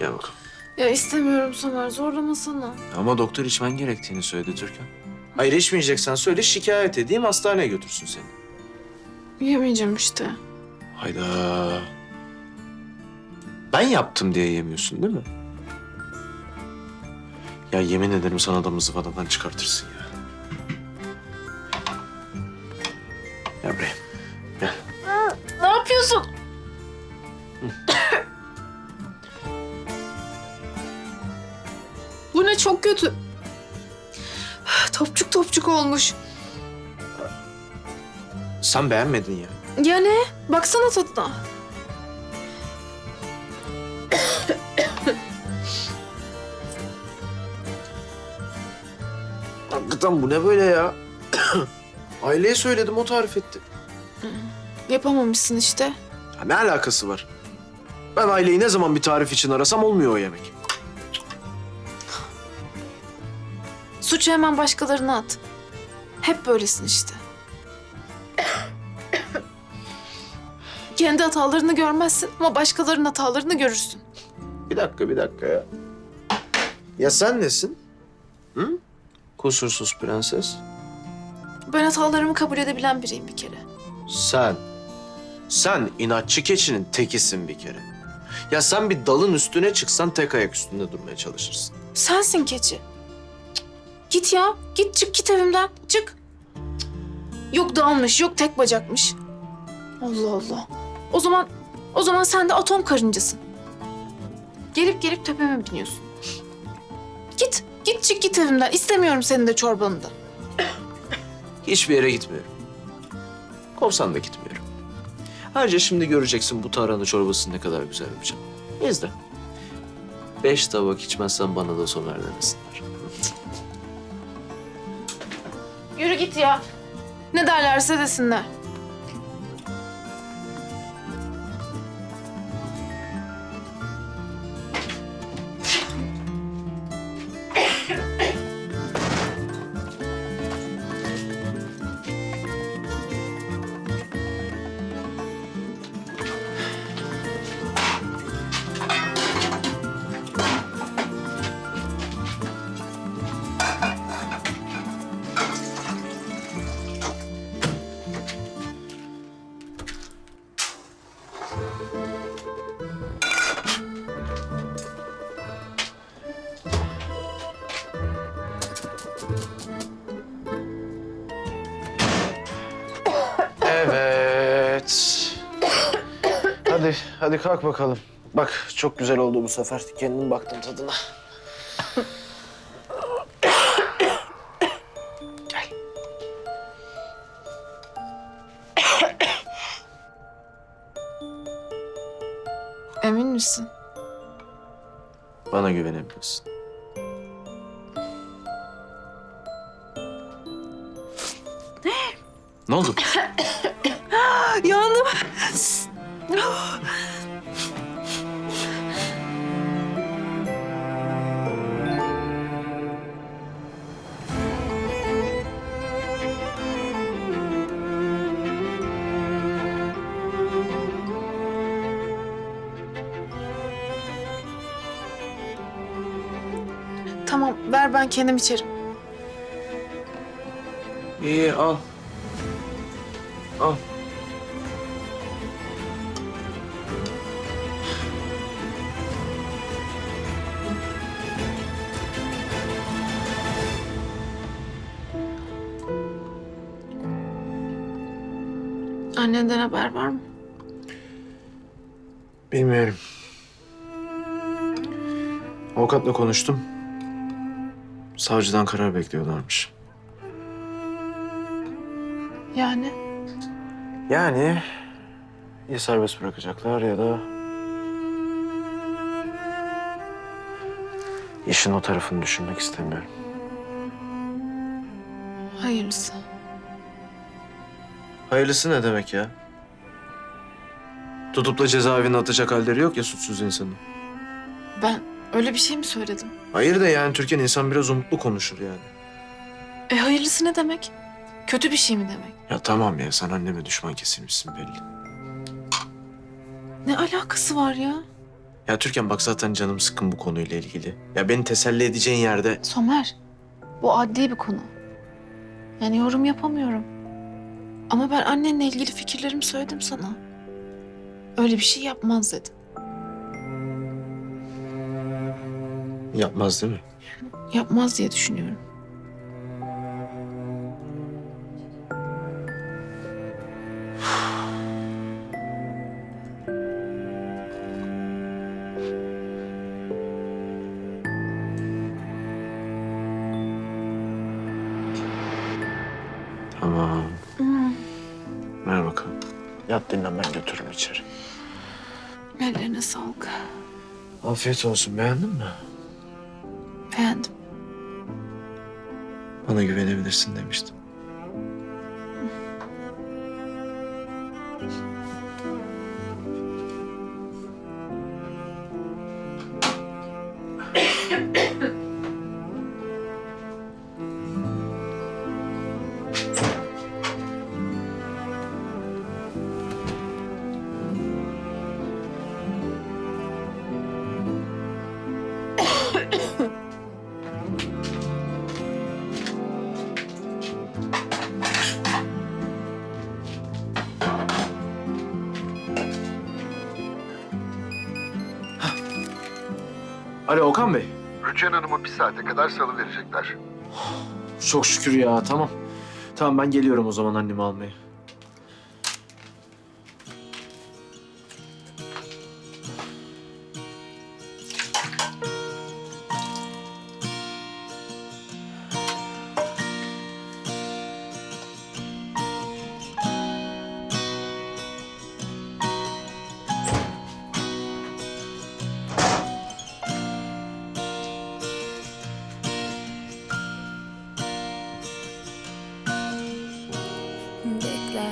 Gel bakalım. Ya istemiyorum Somer zorlamasana. Ama doktor içmen gerektiğini söyledi Türkan. Hayır içmeyeceksen söyle şikayet edeyim hastaneye götürsün seni. Yemeyeceğim işte. Hayda. Ben yaptım diye yemiyorsun değil mi? Ya yemin ederim sana da mızıvanadan çıkartırsın ya. Gel buraya. Gel. Ne yapıyorsun? çok kötü. Topçuk topçuk olmuş. Sen beğenmedin ya. Ya ne? Baksana tadına. Hakikaten bu ne böyle ya? Aileye söyledim o tarif etti. Yapamamışsın işte. Ya ne alakası var? Ben aileyi ne zaman bir tarif için arasam olmuyor o yemek. Suçu hemen başkalarına at. Hep böylesin işte. Kendi hatalarını görmezsin ama başkalarının hatalarını görürsün. Bir dakika, bir dakika ya. Ya sen nesin? Hı? Kusursuz prenses. Ben hatalarımı kabul edebilen biriyim bir kere. Sen. Sen inatçı keçinin tekisin bir kere. Ya sen bir dalın üstüne çıksan tek ayak üstünde durmaya çalışırsın. Sensin keçi. Git ya. Git çık git evimden. Çık. Yok dalmış, yok tek bacakmış. Allah Allah. O zaman o zaman sen de atom karıncasın. Gelip gelip tepeme biniyorsun. Git. Git çık git evimden. İstemiyorum senin de çorbanı da. Hiçbir yere gitmiyorum. Kovsan da gitmiyorum. Ayrıca şimdi göreceksin bu tarhana çorbası ne kadar güzel yapacağım. İzle. Beş tabak içmezsen bana da somer demesinler. Yürü git ya. Ne derlerse desinler. Hadi, hadi kalk bakalım. Bak çok güzel oldu bu sefer. Kendin baktın tadına. Gel. Emin misin? Bana güvenebilirsin. Ne oldu? ver ben kendim içerim. İyi al. Al. Annenden haber var mı? Bilmiyorum. Avukatla konuştum. Savcıdan karar bekliyorlarmış. Yani? Yani ya serbest bırakacaklar ya da işin o tarafını düşünmek istemiyorum. Hayırlısı. Hayırlısı ne demek ya? Tutup da cezaevine atacak halleri yok ya suçsuz insanı. Ben öyle bir şey mi söyledim? Hayır da yani Türkan insan biraz umutlu konuşur yani. E hayırlısı ne demek? Kötü bir şey mi demek? Ya tamam ya sen anneme düşman kesilmişsin belli. Ne alakası var ya? Ya Türkan bak zaten canım sıkkın bu konuyla ilgili. Ya beni teselli edeceğin yerde... Somer, bu adli bir konu. Yani yorum yapamıyorum. Ama ben annenle ilgili fikirlerimi söyledim sana. Öyle bir şey yapmaz dedim. Yapmaz değil mi? Yapmaz diye düşünüyorum. Tamam. Ver bakalım. Yat dinlen ben götürürüm içeri. Ellerine sağlık. Afiyet olsun. Beğendin mi? Beğendim. Bana güvenebilirsin demiştim. Alo Okan Bey. Rüçhan Hanım'ı bir saate kadar salı verecekler. Çok şükür ya tamam. Tamam ben geliyorum o zaman annemi almaya.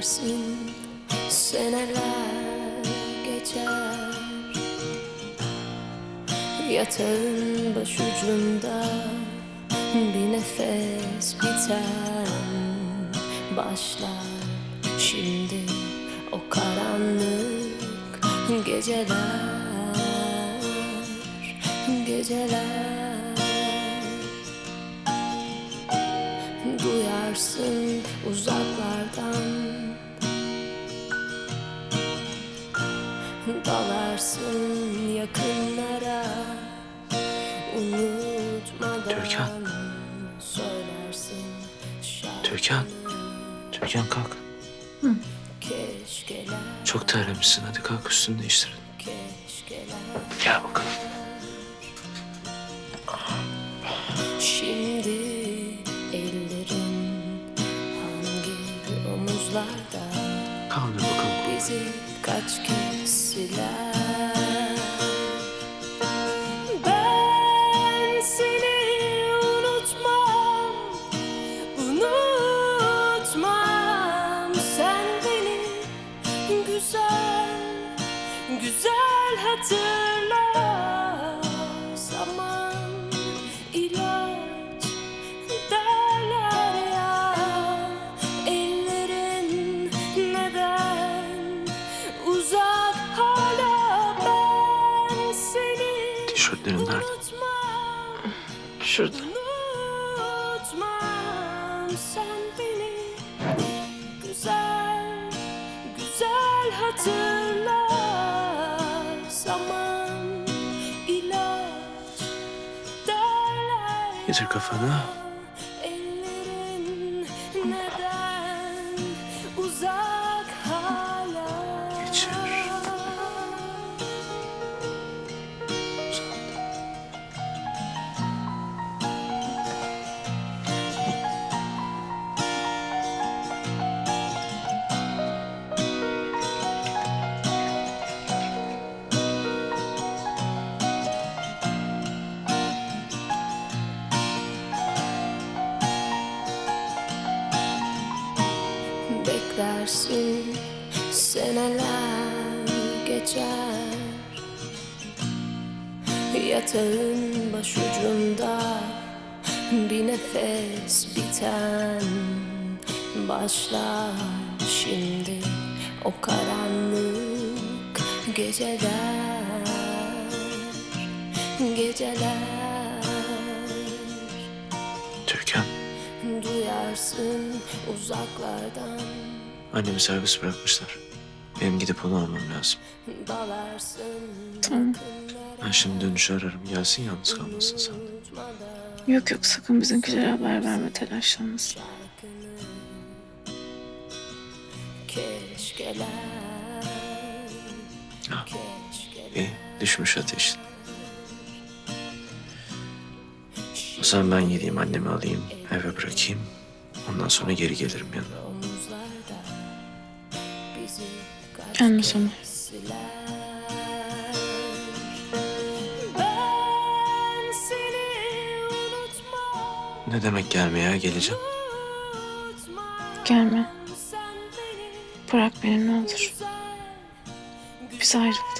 Beklersin seneler geçer. Yatağın başucunda bir nefes biter Başlar. Şimdi o karanlık geceler Geceler. Duyarsın uzaklardan Dalarsın yakınlara unutmadan Türkan. Söylersin Türkan. Türkan kalk. Keşkeler, Çok terlemişsin hadi kalk üstünü keşkeler Gel bakalım. Şimdi ellerin hangi omuzlarda Kaldır bakalım. bizi kaç kez siler güzel hatırla Getir kafanı. Beklersin seneler geçer. Yatağın başucunda bir nefes biten Başlar. Şimdi o karanlık geceler geceler. Türkan, Duyarsın uzaklardan annemi serbest bırakmışlar. Benim gidip onu almam lazım. Tamam. Ben şimdi dönüşü ararım. Gelsin yalnız kalmasın sen. Yok yok sakın bizimkilere haber verme telaşlanmasın. Ha. İyi, düşmüş ateşin. O zaman ben gideyim annemi alayım, eve bırakayım. Ondan sonra geri gelirim yanına. Gelme sana. unutmam Ne demek gelmeye geleceğim. unutmam Gelme. Bırak beni ne olur. Biz ayrıldık.